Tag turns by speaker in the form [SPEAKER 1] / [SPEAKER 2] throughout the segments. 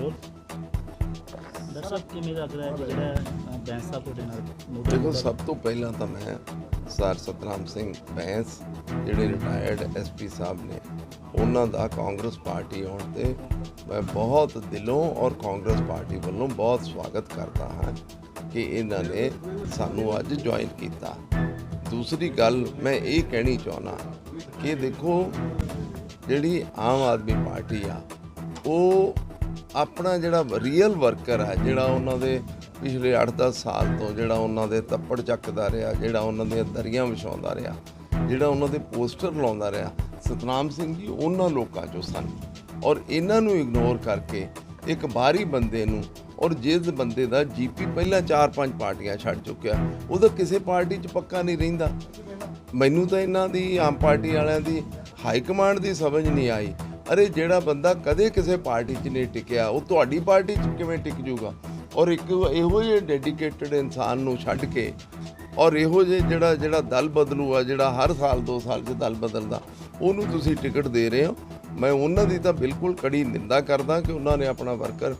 [SPEAKER 1] ਹੋਰ? ਦਰਸ਼ਕ ਕਿਵੇਂ ਲੱਗ ਰਿਹਾ ਹੈ? ਜਿਹੜਾ ਅ, ਬੈਂਸ ਸਾਹਿਬ ਤੁਹਾਡੇ ਨਾਲ ਮੋਢੇ
[SPEAKER 2] ਦੇਖੋ ਸਭ ਤੋਂ ਪਹਿਲਾਂ ਤਾਂ ਮੈਂ ਸਰ ਸਤਨਾਮ ਸਿੰਘ ਬੈਂਸ ਜਿਹੜੇ ਰਿਟਾਇਰਡ ਐਸਪੀ ਸਾਹਿਬ ਨੇ ਉਹਨਾਂ ਦਾ ਕਾਂਗਰਸ ਪਾਰਟੀ ਆਉਣ ਤੇ ਮੈਂ ਬਹੁਤ ਦਿਲੋਂ ਔਰ ਕਾਂਗਰਸ ਪਾਰਟੀ ਵੱਲੋਂ ਬਹੁਤ ਸਵਾਗਤ ਕਰਦਾ ਹਾਂ ਕਿ ਇਹਨਾਂ ਨੇ ਸਾਨੂੰ ਅੱਜ ਜੁਆਇਨ ਕੀਤਾ। ਦੂਸਰੀ ਗੱਲ ਮੈਂ ਇਹ ਕਹਿਣੀ ਚਾਹੁੰਦਾ ਕਿ ਦੇਖੋ ਜਿਹੜੀ ਆਮ ਆਦਮੀ ਪਾਰਟੀ ਆ ਉਹ ਆਪਣਾ ਜਿਹੜਾ ਰੀਅਲ ਵਰਕਰ ਹੈ, ਜਿਹੜਾ ਉਹਨਾਂ ਦੇ ਪਿਛਲੇ 8-10 ਸਾਲ ਤੋਂ ਜਿਹੜਾ ਉਹਨਾਂ ਦੇ ਤੱਪੜ ਚੱਕਦਾ ਰਿਹਾ, ਜਿਹੜਾ ਉਹਨਾਂ ਦੀਆਂ ਦਰੀਆਂ ਵਿਛਾਉਂਦਾ ਰਿਹਾ, ਜਿਹੜਾ ਉਹਨਾਂ ਦੇ ਪੋਸਟਰ ਲਾਉਂਦਾ ਰਿਹਾ, ਸਤਨਾਮ ਸਿੰਘ ਜੀ ਉਹਨਾਂ ਲੋਕਾਂ ਚੋਂ ਸਨ। ਔਰ ਇਹਨਾਂ ਨੂੰ ਇਗਨੋਰ ਕਰਕੇ ਇੱਕ ਬਾਹਰੀ ਬੰਦੇ ਨੂੰ, ਔਰ ਜਿਸ ਬੰਦੇ ਦਾ ਜੀਪੀ ਪਹਿਲਾਂ 4-5 ਪਾਰਟੀਆਂ ਛੱਡ ਚੁੱਕਿਆ, ਉਹਦਾ ਕਿਸੇ ਪਾਰਟੀ 'ਚ ਪੱਕਾ ਨਹੀਂ ਰਹਿੰਦਾ। ਮੈਨੂੰ ਤਾਂ ਇਹਨਾਂ ਦੀ ਆਮ ਪਾਰਟੀ ਵਾਲਿਆਂ ਦੀ ਹਾਈ ਕਮਾਂਡ ਦੀ ਸਮਝ ਨਹੀਂ ਆਈ। ਅਰੇ ਜਿਹੜਾ ਬੰਦਾ ਕਦੇ ਕਿਸੇ ਪਾਰਟੀ 'ਚ ਨਹੀਂ ਟਿਕਿਆ, ਉਹ ਤੁਹਾਡੀ ਪਾਰਟੀ 'ਚ ਕਿਵੇਂ ਟਿਕ ਜਾਊਗਾ ਔਰ ਇੱਕ ਇਹੋ ਜਿਹੇ ਡੈਡੀਕੇਟਿਡ ਇਨਸਾਨ ਨੂੰ ਛੱਡ ਕੇ ਔਰ ਇਹੋ ਜਿਹੇ ਜਿਹੜਾ ਜਿਹੜਾ ਦਲ ਬਦਲੂ ਆ ਜਿਹੜਾ ਹਰ ਸਾਲ 2 ਸਾਲ 'ਚ ਦਲ ਬਦਲਦਾ, ਉਹਨੂੰ ਤੁਸੀਂ ਟਿਕਟ ਦੇ ਰਹੇ ਹੋ। ਮੈਂ ਉਹਨਾਂ ਦੀ ਤਾਂ ਬਿਲਕੁਲ ਕੜੀ ਨਿੰਦਾ ਕਰਦਾ ਕਿ ਉਹਨਾਂ ਨੇ ਆਪਣਾ ਵਰਕਰ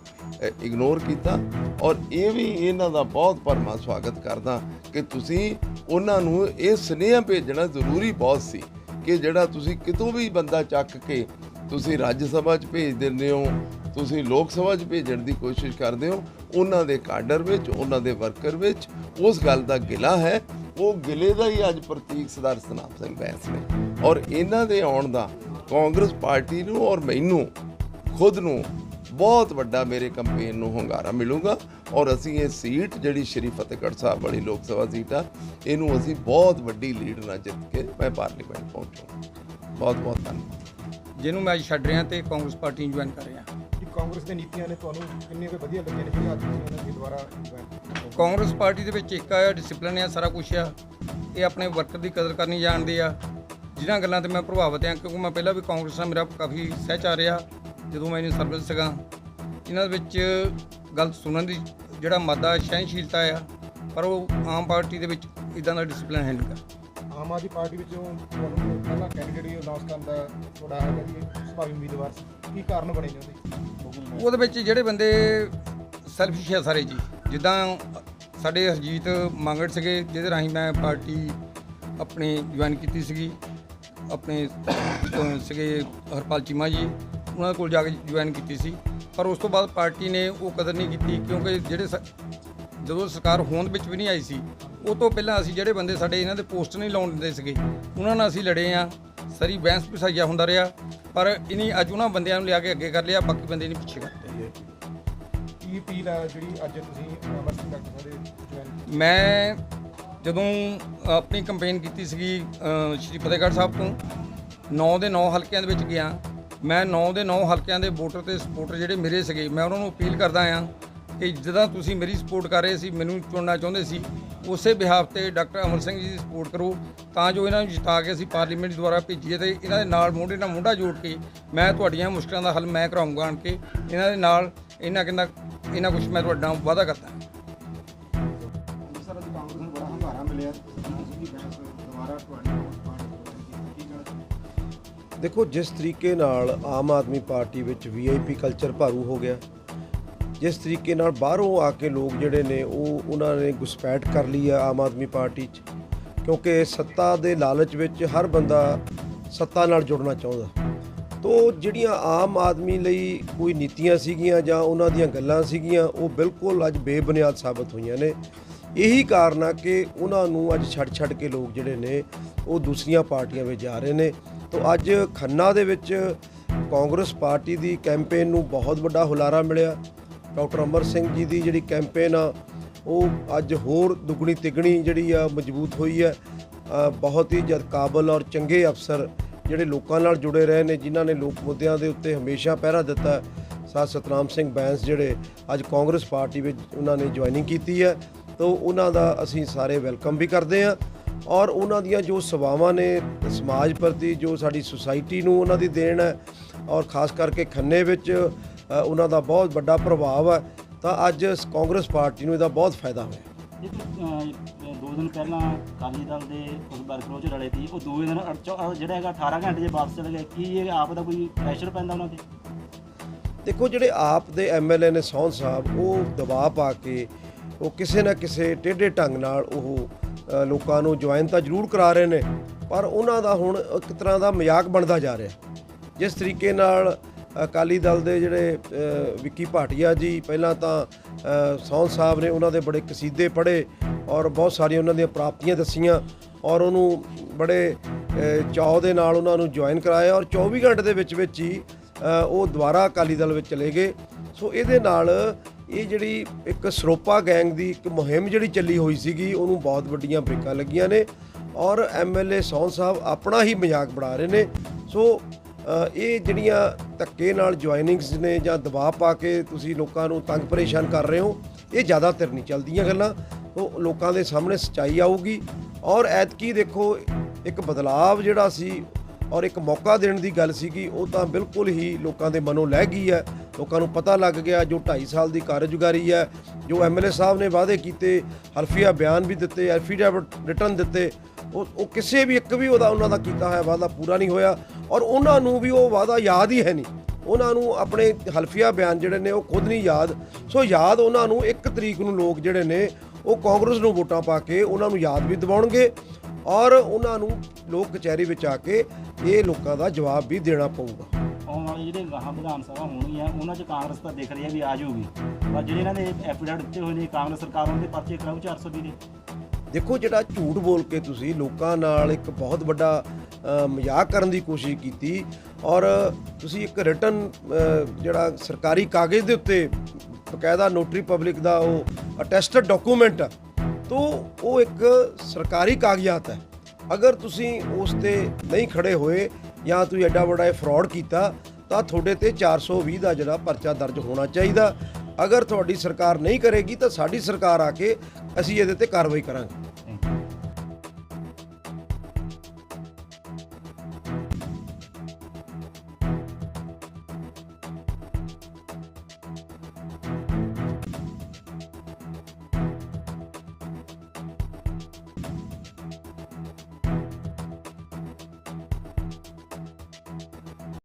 [SPEAKER 2] ਇਗਨੋਰ ਕੀਤਾ ਔਰ ਇਹ ਵੀ ਇਹਨਾਂ ਦਾ ਬਹੁਤ ਪਰਮਾ ਸਵਾਗਤ ਕਰਦਾ ਕਿ ਤੁਸੀਂ ਉਹਨਾਂ ਨੂੰ ਇਹ ਸੁਨੇਹਾ ਭੇਜਣਾ ਜ਼ਰੂਰੀ ਬਹੁਤ ਸੀ ਕਿ ਜਿਹੜਾ ਤੁਸੀਂ ਕਿਤੋਂ ਵੀ ਬੰਦਾ ਚੱਕ ਕੇ ਤੁਸੀਂ ਰਾਜ ਸਭਾ 'ਚ ਭੇਜ ਦਿੰਦੇ ਹੋ, ਤੁਸੀਂ ਲੋਕ ਸਭਾ 'ਚ ਭੇਜਣ ਦੀ ਕੋਸ਼ਿਸ਼ ਕਰਦੇ ਹੋ, ਉਹਨਾਂ ਦੇ ਕਾਡਰ ਵਿੱਚ, ਉਹਨਾਂ ਦੇ ਵਰਕਰ ਵਿੱਚ, ਉਸ ਗੱਲ ਦਾ ਗਿਲਾ ਹੈ, ਉਹ ਗਿਲੇ ਦਾ ਹੀ ਅੱਜ ਪ੍ਰਤੀਕ ਸਰਦਾਰ ਸਨਾਮ ਸਿੰਘ ਬੈਂਸ ਨੇ। ਔਰ ਇਹਨਾਂ ਦੇ ਆਉਣ ਦਾ ਕਾਂਗਰਸ ਪਾਰਟੀ ਨੂੰ ਔਰ ਮੈਨੂੰ, ਖੁਦ ਨੂੰ ਬਹੁਤ ਵੱਡਾ ਮੇਰੇ ਕੰਪੇਨ ਨੂੰ ਹੁੰਗਾਰਾ ਮਿਲੂਗਾ। ਔਰ ਅਸੀਂ ਇਹ ਸੀਟ ਜਿਹੜੀ ਸ਼੍ਰੀ ਫਤਿਹਗੜ੍ਹ ਸਾਹਿਬ ਵਾਲੀ ਲੋਕ ਸਭਾ ਸੀਟ ਆ, ਇਹਨੂੰ ਅਸੀਂ ਬਹੁਤ ਵੱਡੀ ਲੀਡ ਨਾਲ ਜਿੱਤ ਕੇ ਮੈਂ ਪਾਰਲੀਮੈਂਟ ਪਹੁੰਚੂਗਾ। ਬਹੁਤ ਬਹੁਤ ਧੰਨਵਾਦ।
[SPEAKER 3] ਜਿਹਨੂੰ ਮੈਂ ਅੱਜ ਛੱਡ ਰਿਹਾ ਤੇ ਕਾਂਗਰਸ ਪਾਰਟੀ ਨੂੰ ਜੁਆਇਨ ਕਰ ਰਿਹਾ।
[SPEAKER 4] ਕਿ ਕਾਂਗਰਸ ਦੀਆਂ ਨੀਤੀਆਂ ਨੇ ਤੁਹਾਨੂੰ ਕਿੰਨੇ ਕੁ ਵਧੀਆ ਲੱਗੀਆਂ ਨੇ ਅੱਜ ਤੁਸੀਂ ਉਹਨਾਂ ਦੀ ਦੁਬਾਰਾ join
[SPEAKER 3] ਕਾਂਗਰਸ ਪਾਰਟੀ ਦੇ ਵਿੱਚ ਇੱਕ ਆ ਡਿਸਪਲਿਨ ਆ ਸਾਰਾ ਕੁਝ ਆ। ਇਹ ਆਪਣੇ ਵਰਕਰ ਦੀ ਕਦਰ ਕਰਨੀ ਜਾਣਦੇ ਆ। ਜਿਨ੍ਹਾਂ ਗੱਲਾਂ ਤੇ ਮੈਂ ਪ੍ਰਭਾਵਿਤ ਆ ਕਿਉਂਕਿ ਮੈਂ ਪਹਿਲਾਂ ਵੀ ਕਾਂਗਰਸ ਨਾਲ ਮੇਰਾ ਕਾਫੀ ਸਹਿਚਾਰ ਰਿਹਾ ਜਦੋਂ ਮੈਂ ਇਹਨੀ ਸਰਵਿਸ ਸੀਗਾ। ਇਹਨਾਂ ਦੇ ਵਿੱਚ ਗੱਲ ਸੁਣਨ ਦੀ ਜਿਹੜਾ ਮਾਦਾ ਸਹਿਣਸ਼ੀਲਤਾ ਆ ਪਰ ਉਹ ਆਮ ਪਾਰਟੀ ਦੇ ਵਿੱਚ ਇਦਾਂ ਦਾ ਡਿਸਪਲਿਨ ਹੈ ਨਹੀਂਗਾ
[SPEAKER 4] ਆਮ ਆਦਮੀ ਪਾਰਟੀ ਵਿੱਚੋਂ ਤੁਹਾਨੂੰ ਪਹਿਲਾ ਕੈਂਡੀਡੇਟ ਅਨਾਉਂਸ ਕਰਨ ਦਾ ਥੋੜਾ ਹੈਗਾ ਜੀ ਸੁਭਾਵੀ ਉਮੀਦਵਾਰ ਕੀ ਕਾਰਨ ਬਣੇ ਨੇ ਉਹਦੇ?
[SPEAKER 3] ਉਹਦੇ ਵਿੱਚ ਜਿਹੜੇ ਬੰਦੇ ਸੈਲਫਿਸ਼ ਆ ਸਾਰੇ ਜੀ, ਜਿੱਦਾਂ ਸਾਡੇ ਹਰਜੀਤ ਮੰਗੜ ਸੀਗੇ, ਜਿਹਦੇ ਰਾਹੀਂ ਮੈਂ ਪਾਰਟੀ ਆਪਣੀ ਜੁਆਇਨ ਕੀਤੀ ਸੀਗੀ, ਆਪਣੇ ਸੀਗੇ ਹਰਪਾਲ ਚੀਮਾ ਜੀ, ਉਹਨਾਂ ਕੋਲ ਜਾ ਕੇ ਜੁਆਇਨ ਕੀਤੀ ਸੀ। ਪਰ ਉਸ ਤੋਂ ਬਾਅਦ ਪਾਰਟੀ ਨੇ ਉਹ ਕਦਰ ਨਹੀਂ ਕੀਤੀ, ਕਿਉਂਕਿ ਜਿਹੜੇ ਸ- ਜਦੋਂ ਸਰਕਾਰ ਹੋਂਦ ਵਿੱਚ ਵੀ ਨਹੀਂ ਆਈ ਸੀ ਉਹ ਤੋਂ ਪਹਿਲਾਂ ਅਸੀਂ ਜਿਹੜੇ ਬੰਦੇ ਸਾਡੇ ਇਹਨਾਂ ਦੇ ਪੋਸਟ ਨਹੀਂ ਲਾਉਣ ਦਿੰਦੇ ਸੀਗੇ ਉਹਨਾਂ ਨਾਲ ਅਸੀਂ ਲੜੇ ਆ ਸਰੀ ਬੈਂਸ ਪਿਸਾਈਆ ਹੁੰਦਾ ਰਿਹਾ ਪਰ ਇਨੀ ਅੱਜ ਉਹਨਾਂ ਬੰਦਿਆਂ ਨੂੰ ਲਿਆ ਕੇ ਅੱਗੇ ਕਰ ਲਿਆ ਬਾਕੀ ਬੰਦੇ ਨਹੀਂ ਪਿੱਛੇ ਕਰਤੇ
[SPEAKER 4] ਕੀ ਅਪੀਲ ਹੈ ਜਿਹੜੀ ਅੱਜ ਤੁਸੀਂ ਸਿੰਘ ਡਾਕਟਰ ਦੇ
[SPEAKER 3] ਮੈਂ ਜਦੋਂ ਆਪਣੀ ਕੰਪੇਨ ਕੀਤੀ ਸੀਗੀ ਸ਼੍ਰੀ ਫਤਿਹਗੜ੍ਹ ਸਾਹਿਬ ਤੋਂ 9 ਦੇ 9 ਹਲਕਿਆਂ ਦੇ ਵਿੱਚ ਗਿਆ। ਮੈਂ 9 ਦੇ 9 ਹਲਕਿਆਂ ਦੇ ਵੋਟਰ ਤੇ ਸਪੋਰਟਰ ਜਿਹੜੇ ਮੇਰੇ ਸੀਗੇ ਮੈਂ ਉਹਨਾਂ ਨੂੰ ਅਪੀਲ ਕਰਦਾ ਆ ਕਿ ਜਿੱਦਾਂ ਤੁਸੀਂ ਮੇਰੀ ਸਪੋਰਟ ਕਰ ਰਹੇ ਸੀ ਮੈਨੂੰ ਚੁਣਨਾ ਚਾਹੁੰਦੇ ਸੀ ਉਸੇ ਬਿਹਾਫ ਤੇ ਡਾਕਟਰ ਅਮਰ ਸਿੰਘ ਜੀ ਦੀ ਸਪੋਰਟ ਕਰੋ ਤਾਂ ਜੋ ਇਹਨਾਂ ਨੂੰ ਜਿਤਾ ਕੇ ਅਸੀਂ ਪਾਰਲੀਮੈਂਟ ਦੁਆਰਾ ਭੇਜੀਏ ਤੇ ਇਹਨਾਂ ਦੇ ਨਾਲ ਮੋਢੇ ਨਾਲ ਮੋਢਾ ਜੋੜ ਕੇ ਮੈਂ ਤੁਹਾਡੀਆਂ ਮੁਸ਼ਕਲਾਂ ਦਾ ਹੱਲ ਮੈਂ ਕਰਾਉਂਗਾ ਆਣ ਕੇ ਇਹਨਾਂ ਦੇ ਨਾਲ ਇਹਨਾਂ ਕਹਿੰਦਾ ਇਹਨਾਂ ਕੁਝ ਮੈਂ ਤੁਹਾਡਾ ਵਾਅਦਾ ਕਰਦਾ।
[SPEAKER 4] ਸਰ ਅੱਜ ਕਾਂਗਰਸ ਨੂੰ ਬੜਾ ਹੰਗਾਰਾ ਮਿਲਿਆ। ਤੁਸੀਂ ਬੈਂਸ ਦੁਬਾਰਾ ਤੁਹਾਡੀ ਪਾਰਟੀ ਕੀ ਕਹਿਣਾ
[SPEAKER 5] ਦੇਖੋ ਜਿਸ ਤਰੀਕੇ ਨਾਲ ਆਮ ਆਦਮੀ ਪਾਰਟੀ ਵਿੱਚ ਵੀਆਈਪੀ ਕਲਚਰ ਭਾਰੂ ਹੋ ਗਿਆ ਜਿਸ ਤਰੀਕੇ ਨਾਲ ਬਾਹਰੋਂ ਆ ਕੇ ਲੋਕ ਜਿਹੜੇ ਨੇ ਉਹ ਉਹਨਾਂ ਨੇ ਘੁਸਪੈਠ ਕਰ ਲਈ ਆ ਆਮ ਆਦਮੀ ਪਾਰਟੀ 'ਚ। ਕਿਉਂਕਿ ਸੱਤਾ ਦੇ ਲਾਲਚ ਵਿੱਚ ਹਰ ਬੰਦਾ ਸੱਤਾ ਨਾਲ ਜੁੜਨਾ ਚਾਹੁੰਦਾ। ਤੋ ਜਿਹੜੀਆਂ ਆਮ ਆਦਮੀ ਲਈ ਕੋਈ ਨੀਤੀਆਂ ਸੀਗੀਆਂ ਜਾਂ ਉਹਨਾਂ ਦੀਆਂ ਗੱਲਾਂ ਸੀਗੀਆਂ, ਉਹ ਬਿਲਕੁਲ ਅੱਜ ਬੇਬੁਨਿਆਦ ਸਾਬਤ ਹੋਈਆਂ ਨੇ। ਇਹੀ ਕਾਰਨ ਆ ਕਿ ਉਹਨਾਂ ਨੂੰ ਅੱਜ ਛੱਡ ਛੱਡ ਕੇ ਲੋਕ ਜਿਹੜੇ ਨੇ, ਉਹ ਦੂਸਰੀਆਂ ਪਾਰਟੀਆਂ ਵਿੱਚ ਜਾ ਰਹੇ ਨੇ। ਤੋ ਅੱਜ ਖੰਨਾ ਦੇ ਵਿੱਚ ਕਾਂਗਰਸ ਪਾਰਟੀ ਦੀ ਕੈਂਪੇਨ ਨੂੰ ਬਹੁਤ ਵੱਡਾ ਹੁਲਾਰਾ ਮਿਲਿਆ। ਡਾਕਟਰ ਅਮਰ ਸਿੰਘ ਜੀ ਦੀ ਜਿਹੜੀ ਕੈਂਪੇਨ ਆ, ਉਹ ਅੱਜ ਹੋਰ ਦੁੱਗਣੀ ਤਿੱਗਣੀ ਜਿਹੜੀ ਆ ਮਜ਼ਬੂਤ ਹੋਈ ਹੈ ਬਹੁਤ ਹੀ ਜਦ ਕਾਬਲ ਔਰ ਚੰਗੇ ਅਫਸਰ ਜਿਹੜੇ ਲੋਕਾਂ ਨਾਲ ਜੁੜੇ ਰਹੇ ਨੇ, ਜਿਨ੍ਹਾਂ ਨੇ ਲੋਕ ਮੁੱਦਿਆਂ ਦੇ ਉੱਤੇ ਹਮੇਸ਼ਾ ਪਹਿਰਾ ਦਿੱਤਾ ਹੈ। ਸਤਨਾਮ ਸਿੰਘ ਬੈਂਸ ਜਿਹੜੇ ਅੱਜ ਕਾਂਗਰਸ ਪਾਰਟੀ ਵਿੱਚ ਉਹਨਾਂ ਨੇ ਜੁਆਇਨਿੰਗ ਕੀਤੀ ਹੈ, ਤਾਂ ਉਹਨਾਂ ਦਾ ਅਸੀਂ ਸਾਰੇ ਵੈਲਕਮ ਵੀ ਕਰਦੇ ਹਾਂ ਔਰ ਉਹਨਾਂ ਦੀਆਂ ਜੋ ਸੇਵਾਵਾਂ ਨੇ ਸਮਾਜ ਪ੍ਰਤੀ ਜੋ ਸਾਡੀ ਸੁਸਾਇਟੀ ਨੂੰ ਉਹਨਾਂ ਦੀ ਦੇਣ ਹੈ ਔਰ ਖਾਸ ਕਰਕੇ ਖੰਨੇ ਵਿੱਚ ਉਹਨਾਂ ਦਾ ਬਹੁਤ ਵੱਡਾ ਪ੍ਰਭਾਵ ਹੈ ਤਾਂ ਅੱਜ ਕਾਂਗਰਸ ਪਾਰਟੀ ਨੂੰ ਇਹਦਾ ਬਹੁਤ ਫਾਇਦਾ ਹੋਇਆ।
[SPEAKER 1] ਦੋ ਦਿਨ ਪਹਿਲਾਂ ਅਕਾਲੀ ਦਲ ਦੇ ਉਸ ਵਰਕਰੋਂ ਚ ਰਲੇ ਸੀ ਉਹ ਦੂਏ ਦਿਨ ਜਿਹੜਾ ਹੈਗਾ 18 ਘੰਟੇ ਜੇ ਵਾਪਸ ਚਲੇ ਗਏ ਕੀ ਇਹ ਆਪ ਦਾ ਕੋਈ ਪ੍ਰੈਸ਼ਰ ਪੈਂਦਾ ਉਹਨਾਂ ਤੇ?
[SPEAKER 5] ਦੇਖੋ ਜਿਹੜੇ ਆਪ ਦੇ ਐਮਐਲਏ ਨੇ ਸੌਨ ਸਾਹਿਬ ਉਹ ਦਬਾਅ ਪਾ ਕੇ ਉਹ ਕਿਸੇ ਨਾ ਕਿਸੇ ਟੇਢੇ ਢੰਗ ਨਾਲ ਉਹ ਲੋਕਾਂ ਨੂੰ ਜੁਆਇਨ ਤਾਂ ਜ਼ਰੂਰ ਕਰਾ ਰਹੇ ਨੇ ਪਰ ਉਹਨਾਂ ਦਾ ਹੁਣ ਇੱਕ ਤਰ੍ਹਾਂ ਦਾ ਮਜ਼ਾਕ ਬਣਦਾ ਜਾ ਰਿਹਾ। ਜਿਸ ਤਰੀਕੇ ਨਾਲ ਅਕਾਲੀ ਦਲ ਦੇ ਜਿਹੜੇ ਵਿੱਕੀ ਭਾਟੀਆ ਜੀ ਪਹਿਲਾਂ ਤਾਂ ਅ, ਸਾਹਿਬ ਨੇ ਉਹਨਾਂ ਦੇ ਬੜੇ ਕਸੀਦੇ ਪੜ੍ਹੇ ਔਰ ਬਹੁਤ ਸਾਰੀਆਂ ਉਹਨਾਂ ਦੀਆਂ ਪ੍ਰਾਪਤੀਆਂ ਦੱਸੀਆਂ ਔਰ ਉਹਨੂੰ ਬੜੇ ਅ, ਚਾਅ ਦੇ ਨਾਲ ਉਹਨਾਂ ਨੂੰ ਜੁਆਇਨ ਕਰਾਇਆ ਔਰ 24 ਘੰਟੇ ਦੇ ਵਿੱਚ ਵਿੱਚ ਹੀ ਉਹ ਦੁਬਾਰਾ ਅਕਾਲੀ ਦਲ ਵਿੱਚ ਚਲੇ ਗਏ। ਸੋ ਇਹਦੇ ਨਾਲ ਇਹ ਜਿਹੜੀ ਇੱਕ ਸਰੋਪਾ ਗੈਂਗ ਦੀ ਇੱਕ ਮੁਹਿੰਮ ਜਿਹੜੀ ਚੱਲੀ ਹੋਈ ਸੀਗੀ ਉਹਨੂੰ ਬਹੁਤ ਵੱਡੀਆਂ ਬ੍ਰੇਕਾਂ ਲੱਗੀਆਂ ਨੇ ਔਰ ਐਮਐਲਏ ਸੌਨ ਸਾਹਿਬ ਆਪਣਾ ਹੀ ਮਜ਼ਾਕ ਬਣਾ ਰਹੇ ਨੇ। ਸੋ ਇਹ ਜਿਹੜੀਆਂ ਧੱਕੇ ਨਾਲ ਜੁਆਇਨਿੰਗਸ ਨੇ ਜਾਂ ਦਬਾਅ ਪਾ ਕੇ ਤੁਸੀਂ ਲੋਕਾਂ ਨੂੰ ਤੰਗ ਪਰੇਸ਼ਾਨ ਕਰ ਰਹੇ ਹੋ, ਇਹ ਜ਼ਿਆਦਾ ਜ਼ਿਆਦਾਤਰ ਨਹੀਂ ਚੱਲਦੀਆਂ ਗੱਲਾਂ। ਉਹ ਲੋਕਾਂ ਦੇ ਸਾਹਮਣੇ ਸੱਚਾਈ ਆਊਗੀ ਔਰ ਐਤਕੀ ਦੇਖੋ, ਇੱਕ ਬਦਲਾਵ ਜਿਹੜਾ ਸੀ ਔਰ ਇੱਕ ਮੌਕਾ ਦੇਣ ਦੀ ਗੱਲ ਸੀਗੀ, ਉਹ ਤਾਂ ਬਿਲਕੁਲ ਹੀ ਲੋਕਾਂ ਦੇ ਮਨੋਂ ਲਹਿ ਗਈ ਹੈ। ਲੋਕਾਂ ਨੂੰ ਪਤਾ ਲੱਗ ਗਿਆ ਜੋ 2.5 ਸਾਲ ਦੀ ਕਾਰਜਗੁਜ਼ਾਰੀ ਹੈ, ਜੋ ਐਮਐਲਏ ਸਾਹਿਬ ਨੇ ਵਾਅਦੇ ਕੀਤੇ, ਹਲਫੀਆ ਬਿਆਨ ਵੀ ਦਿੱਤੇ, ਐਫੀਡੇਵਿਟ ਰਿਟਰਨ ਦਿੱਤੇ, ਉਹ ਉਹ ਕਿਸੇ ਵੀ ਇੱਕ ਵੀ ਉਹਦਾ ਉਹਨਾਂ ਦਾ ਕੀਤਾ ਹੋਇਆ ਵਾਅਦਾ ਪੂਰਾ ਨਹੀਂ ਹੋਇਆ। ਔਰ ਉਹਨਾਂ ਨੂੰ ਵੀ ਉਹ ਵਾਅਦਾ ਯਾਦ ਹੀ ਹੈ ਨਹੀਂ। ਉਹਨਾਂ ਨੂੰ ਆਪਣੇ ਹਲਫੀਆ ਬਿਆਨ ਜਿਹੜੇ ਨੇ ਉਹ ਖੁਦ ਨਹੀਂ ਯਾਦ। ਸੋ ਯਾਦ ਉਹਨਾਂ ਨੂੰ ਇੱਕ ਤਰੀਕ ਨੂੰ ਲੋਕ ਜਿਹੜੇ ਨੇ ਉਹ ਕਾਂਗਰਸ ਨੂੰ ਵੋਟਾਂ ਪਾ ਕੇ ਉਹਨਾਂ ਨੂੰ ਯਾਦ ਵੀ ਦਿਵਾਉਣਗੇ ਔਰ ਉਹਨਾਂ ਨੂੰ ਲੋਕ ਕਚਹਿਰੀ ਵਿੱਚ ਆ ਕੇ ਇਹ ਲੋਕਾਂ ਦਾ ਜਵਾਬ ਵੀ ਦੇਣਾ ਪਊਗਾ।
[SPEAKER 1] ਆਉਣ ਵਾਲੇ ਜਿਹੜੇ ਗਾਹਾਂ ਵਿਧਾਨ ਸਭਾ ਹੋਣਗੀਆਂ ਉਹਨਾਂ 'ਚ ਕਾਂਗਰਸ ਤਾਂ ਦਿਖ ਰਹੀ ਹੈ ਵੀ ਆ ਜਾਊਗੀ। ਪਰ ਜਿਹੜੇ ਇਹਨਾਂ ਨੇ ਐਫੀਡੇਵਿਟ ਦਿੱਤੇ ਹੋਏ ਨੇ ਕਾਂਗਰਸ ਸਰਕਾਰ ਉਹਨਾਂ ਦੇ ਪਰਚੇ ਕਰਾਉ 420 ਦੇ
[SPEAKER 5] ਦੇਖੋ ਜਿਹੜਾ ਝੂਠ ਬੋਲ ਕੇ ਤੁਸੀਂ ਲੋਕਾਂ ਨਾਲ ਇੱਕ ਬਹੁਤ ਵੱਡਾ ਮਜ਼ਾਕ ਕਰਨ ਦੀ ਕੋਸ਼ਿਸ਼ ਕੀਤੀ ਔਰ ਤੁਸੀਂ ਇੱਕ ਰਿਟਰਨ ਜਿਹੜਾ ਸਰਕਾਰੀ ਕਾਗਜ਼ ਦੇ ਉੱਤੇ ਬਕਾਇਦਾ ਨੋਟਰੀ ਪਬਲਿਕ ਦਾ ਉਹ ਅਟੈਸਟਡ ਡਾਕੂਮੈਂਟ ਆ, ਤੋ ਉਹ ਇੱਕ ਸਰਕਾਰੀ ਕਾਗਜ਼ਾਤ ਹੈ। ਅਗਰ ਤੁਸੀਂ ਉਸ ਤੇ ਨਹੀਂ ਖੜੇ ਹੋਏ ਜਾਂ ਤੁਸੀਂ ਐਡਾ ਵੱਡਾ ਇਹ ਫਰਾਡ ਕੀਤਾ, ਤਾਂ ਤੁਹਾਡੇ ਤੇ 420 ਦਾ ਜਿਹੜਾ ਪਰਚਾ ਦਰਜ ਹੋਣਾ ਚਾਹੀਦਾ। ਅਗਰ ਤੁਹਾਡੀ ਸਰਕਾਰ ਨਹੀਂ ਕਰੇਗੀ, ਤਾਂ ਸਾਡੀ ਸਰਕਾਰ ਆ ਕੇ ਅਸੀਂ ਇਹਦੇ ਤੇ ਕਾਰਵਾਈ ਕਰਾਂਗੇ।